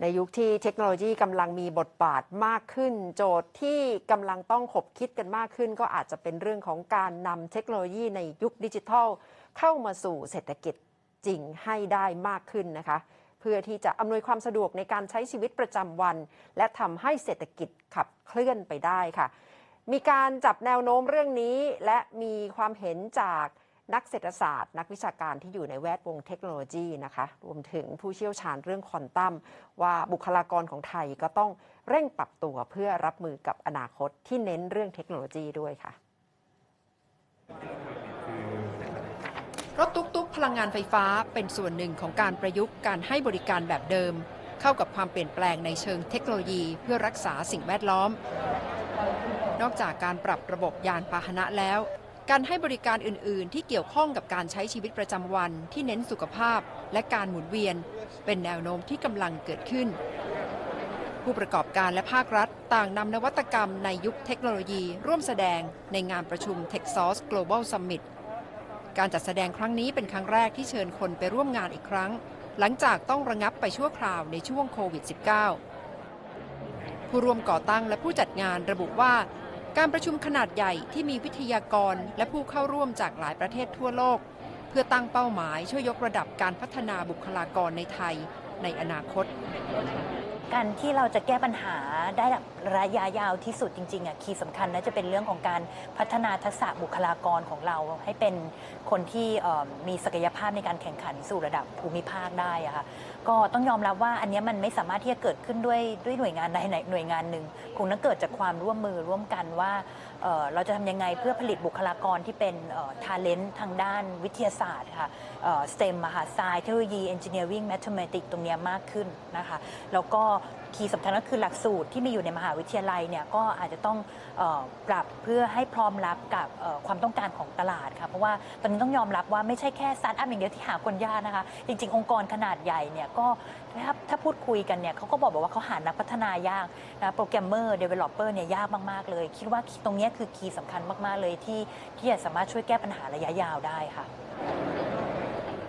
ในยุคที่เทคโนโลยีกำลังมีบทบาทมากขึ้น โจทย์ที่กำลังต้องขบคิดกันมากขึ้น ก็อาจจะเป็นเรื่องของการนำเทคโนโลยีในยุคดิจิทัล เข้ามาสู่เศรษฐกิจจริงให้ได้มากขึ้นนะคะ เพื่อที่จะอำนวยความสะดวกในการใช้ชีวิตประจำวัน และทำให้เศรษฐกิจขับเคลื่อนไปได้ค่ะ มีการจับแนวโน้มเรื่องนี้และมีความเห็นจาก นักเศรษฐศาสตร์นักวิชาการที่อยู่ในแวดวงเทคโนโลยีนะคะรวมถึงผู้เชี่ยวชาญเรื่องควอนตัมว่าบุคลากรของไทยก็ต้องเร่งปรับตัวเพื่อรับมือกับอนาคตที่เน้นเรื่องเทคโนโลยีด้วยค่ะรถตุ๊กๆ พลังงานไฟฟ้าเป็นส่วนหนึ่งของการประยุกต์การให้บริการแบบเดิม เข้ากับความเปลี่ยนแปลงในเชิงเทคโนโลยีเพื่อรักษาสิ่งแวดล้อม นอกจากการปรับระบบยานพาหนะแล้ว การให้บริการอื่น ๆ ที่เกี่ยวข้องกับการใช้ชีวิตประจำวันที่เน้นสุขภาพและการหมุนเวียน เป็นแนวโน้มที่กำลังเกิดขึ้น ผู้ประกอบการและภาครัฐต่างนำนวัตกรรมในยุคเทคโนโลยีร่วมแสดงในงานประชุม TechSource Global Summit การจัดแสดงครั้งนี้เป็นครั้งแรกที่เชิญคนไปร่วมงานอีกครั้ง หลังจากต้องระงับไปชั่วคราวในช่วงโควิด -19 ผู้ร่วมก่อตั้งและผู้จัดงานระบุว่า การประชุมขนาดใหญ่ที่มีวิทยากรและผู้เข้าร่วมจากหลายประเทศทั่วโลก เพื่อตั้งเป้าหมายช่วยยกระดับการพัฒนาบุคลากรในไทยในอนาคต การที่เราจะแก้ปัญหาได้ระยะยาวที่สุดจริงๆอะคีย์สำคัญน่าจะเป็นเรื่องของการพัฒนาทักษะบุคลากรของเรา ให้เป็นคนที่มีศักยภาพในการแข่งขันสู่ระดับภูมิภาคได้อะค่ะก็ต้องยอมรับว่าอันนี้มันไม่สามารถที่จะเกิดขึ้นด้วยด้วยหน่วยงานใดหน่วยงานหนึ่งคงต้องเกิดจากความร่วมมือร่วมกันว่าเเราจะทำยังไงเพื่อผลิตบุคลากรที่เป็นทาเลนต์ทางด้านวิทยาศาสตร์ค่ะสเต็มอะค่ะไซเทคโนโลยี Engineering Mathematics ตรงนี้มากขึ้นนะคะ แล้วก็คีย์สำคัญก็คือหลักสูตรที่มีอยู่ในมหาวิทยาลัยเนี่ยก็อาจจะต้องปรับเพื่อให้พร้อมรับกับความต้องการของตลาดค่ะเพราะว่าตอนนี้ต้องยอมรับว่าไม่ใช่แค่สตาร์ทอัพอย่างเดียวที่หาคนยากนะคะ จริง ๆ องค์กรขนาดใหญ่เนี่ยก็ถ้าถ้าพูดคุยกันเนี่ยเขาก็บอกบอกว่าเขาหานักพัฒนายากนะโปรแกรมเมอร์เดเวลลอปเปอร์เนี่ยยากมาก ๆ เลย คิดว่าตรงเนี้ยคือคีย์สำคัญมาก ๆ เลยที่ที่จะสามารถช่วยแก้ปัญหาระยะยาวได้ค่ะ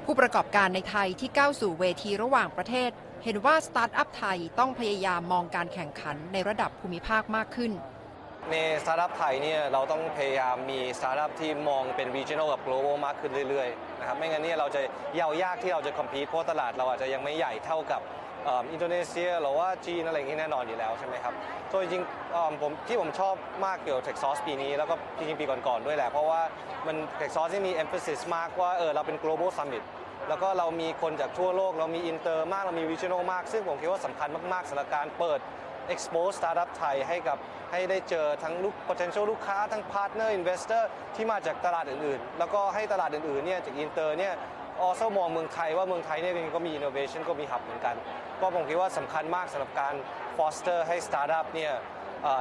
ผู้ประกอบการในไทยที่ก้าวสู่เวทีระหว่างประเทศ เห็นว่าสตาร์ทอัพไทยต้องพยายามมองการแข่งขันในระดับภูมิภาคมากขึ้นในสตาร์ทอัพไทยเนี่ยเราต้องพยายามมีสตาร์ทอัพที่มองเป็น regional กับ global มากขึ้นเรื่อยๆ นะครับไม่งั้นเนี่ยเราจะยาวยากที่เราจะ compete เพราะตลาดเราอาจจะยังไม่ใหญ่เท่ากับอินโดนีเซียหรือว่าจีนอะไรอย่างนี้แน่นอนอยู่แล้วใช่ไหมครับตัวจริงๆเอิ่มผมที่ผมชอบมากเกี่ยวกับ Tech Source ปีนี้ แล้วก็จริงๆปีก่อนๆด้วยแหละ เพราะว่ามัน Tech Source ที่มี emphasis มากว่าเออเราเป็น global summit แล้วก็เรามีคนจากทั่วโลก เรามีอินเตอร์มาก เรามี regional มาก ซึ่งผมคิดว่าสำคัญมากๆสำหรับการเปิด expose startup ไทยให้กับ ให้ได้เจอทั้งลูก potential ลูกค้า ทั้ง partner investor ที่มาจากตลาดอื่นๆ แล้วก็ให้ตลาดอื่นๆเนี่ยจากอินเตอร์เนี่ย also มองเมืองไทยว่าเมืองไทยเนี่ยก็มี innovation ก็มี hub เหมือนกัน ก็ผมคิดว่าสำคัญมากสำหรับการ foster ให้ startup เนี่ย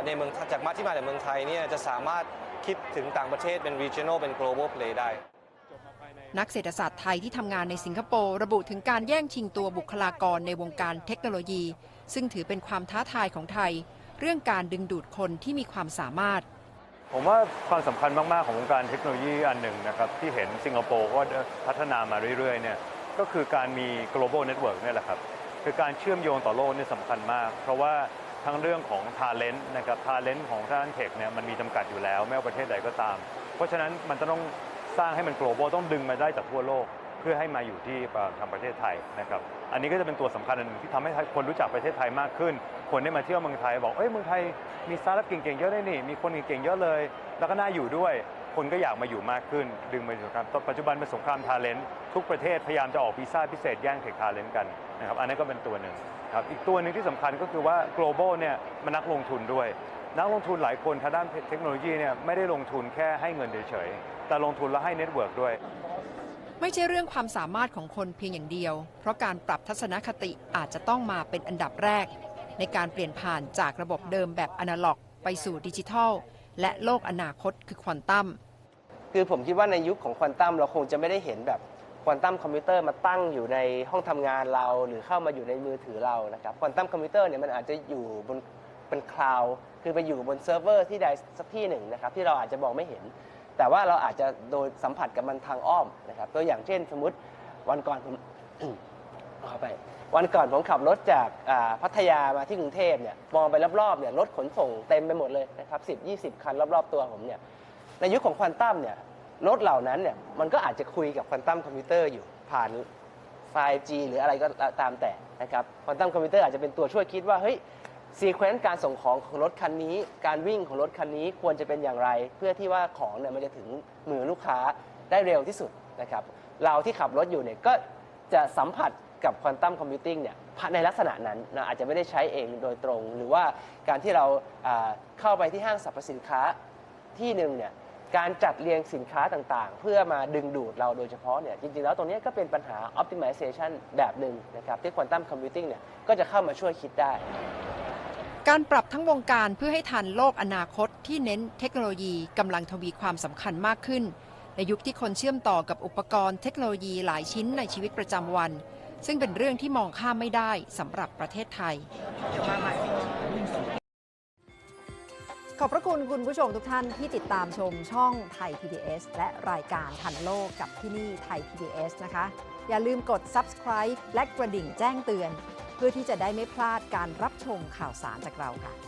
ในเมืองจากมาที่มาจากเมืองไทยเนี่ยจะสามารถคิดถึงต่างประเทศเป็น regional เป็น global play ได้นักเศรษฐศาสตร์ไทยที่ทำงานในสิงคโปร์ระบุถึงการแย่งชิงตัวบุคลากรในวงการเทคโนโลยี ซึ่งถือเป็นความท้าทายของไทย เรื่องการดึงดูดคนที่มีความสามารถ ผมว่าความสำคัญมาก ๆ ของวงการเทคโนโลยีอันหนึ่งนะครับ ที่เห็นสิงคโปร์ก็พัฒนามาเรื่อย ๆ เนี่ยก็คือการมี global network เนี่ยแหละครับ คือการเชื่อมโยงต่อโลกนี่สำคัญมาก เพราะว่าทั้งเรื่องของ talent นะครับ talent ของด้านเทคเนี่ยมันมีจำกัดอยู่แล้ว ไม่ว่าประเทศใดก็ตาม เพราะฉะนั้นมันจะต้องสร้างให้มัน global ต้องดึงมาได้จากทั่วโลก เพื่อให้มาอยู่ที่ทางประเทศไทยนะครับ อันนี้ก็จะเป็นตัวสำคัญอันหนึ่งที่ทำให้คนรู้จักประเทศไทยมากขึ้น คนได้มาเที่ยวเมืองไทย บอกเอ้ยเมืองไทยมีสตาร์ทอัพเก่งๆเยอะได้นี่ มีคนเก่งๆเยอะเลย แล้วก็น่าอยู่ด้วย คนก็อยากมาอยู่มากขึ้น ดึงมาอยู่ครับปัจจุบันเป็นสงครามทาเลนต์ทุกประเทศพยายามจะออกวีซ่าพิเศษแย่งเทคทาเลนต์กันนะครับอันนั้นก็เป็นตัวหนึ่งครับอีกตัวหนึ่งที่สำคัญก็คือว่า global เนี่ยมันนักลงทุนด้วย นักลงทุนหลายคนทางด้านเทคโนโลยีเนี่ยไม่ได้ลงทุนแค่ให้เงินเฉยๆแต่ลงทุนแล้วให้เน็ตเวิร์กด้วยไม่ใช่เรื่องความสามารถของคนเพียงอย่างเดียว เพราะการปรับทัศนคติอาจจะต้องมาเป็นอันดับแรก ในการเปลี่ยนผ่านจากระบบเดิมแบบอนาล็อก ไปสู่ดิจิทัล และโลกอนาคตคือควอนตัมคือผมคิดว่าในยุคของควอนตัมเราคงจะไม่ได้เห็นแบบควอนตัมคอมพิวเตอร์มาตั้งอยู่ในห้องทำงานเรา หรือเข้ามาอยู่ในมือถือเรานะครับควอนตัมคอมพิวเตอร์เนี่ยมันอาจจะอยู่บนเป็นคลาวด์คือไปอยู่บนเซิร์ฟเวอร์ที่ใดสักที่หนึ่งนะครับที่เราอาจจะมองไม่เห็น แต่ว่าเราอาจจะโดยสัมผัสกับมันทางอ้อมนะครับตัวอย่างเช่น สมมติวันก่อนผม ขอไป วันก่อนผมขับรถจากอ่าพัทยามาที่กรุงเทพเนี่ยมองไปรอบๆเนี่ยรถขนส่งเต็มไปหมดเลยนะครับ10 20คันรอบๆตัวผมเนี่ยในยุคของควอนตัมเนี่ยรถเหล่านั้นเนี่ยมันก็อาจจะคุยกับควอนตัมคอมพิวเตอร์อยู่ผ่าน 5G หรืออะไรก็ตามแต่นะครับควอนตัมคอมพิวเตอร์อาจจะเป็นตัวช่วยคิดว่าเฮ้ยซีเควนต์การส่งของของรถคันนี้ การวิ่งของรถคันนี้ควรจะเป็นอย่างไร เพื่อที่ว่าของเนี่ยมันจะถึงมือลูกค้าได้เร็วที่สุดนะครับ เราที่ขับรถอยู่เนี่ยก็จะสัมผัส กับควอนตัมคอมพิวติ้งเนี่ยในลักษณะนั้นนะอาจจะไม่ได้ใช้เองโดยตรง หรือว่าการที่เราเข้าไปที่ห้างสรรพสินค้าที่หนึ่งเนี่ยการจัดเรียงสินค้าต่างๆ เพื่อมาดึงดูดเราโดยเฉพาะเนี่ยจริงๆ แล้วตรงนี้ก็เป็นปัญหา optimization แบบหนึ่งนะครับที่ quantum computing เนี่ยก็จะเข้ามาช่วยคิดได้ การปรับทั้งวงการเพื่อให้ทันโลกอนาคตที่เน้นเทคโนโลยีกำลังทวีความสำคัญมากขึ้น ในยุคที่คนเชื่อมต่อกับอุปกรณ์เทคโนโลยีหลายชิ้นในชีวิตประจำวัน ซึ่งเป็นเรื่องที่มองข้ามไม่ได้สำหรับประเทศไทย ขอบพระคุณคุณผู้ชมทุกท่านที่ติดตามชมช่องไทย PBS และรายการทันโลกกับที่นี่ไทย PBS นะคะ อย่าลืมกด subscribe และกระดิ่งแจ้งเตือน เพื่อที่จะได้ไม่พลาดการรับชมข่าวสารจากเราค่ะ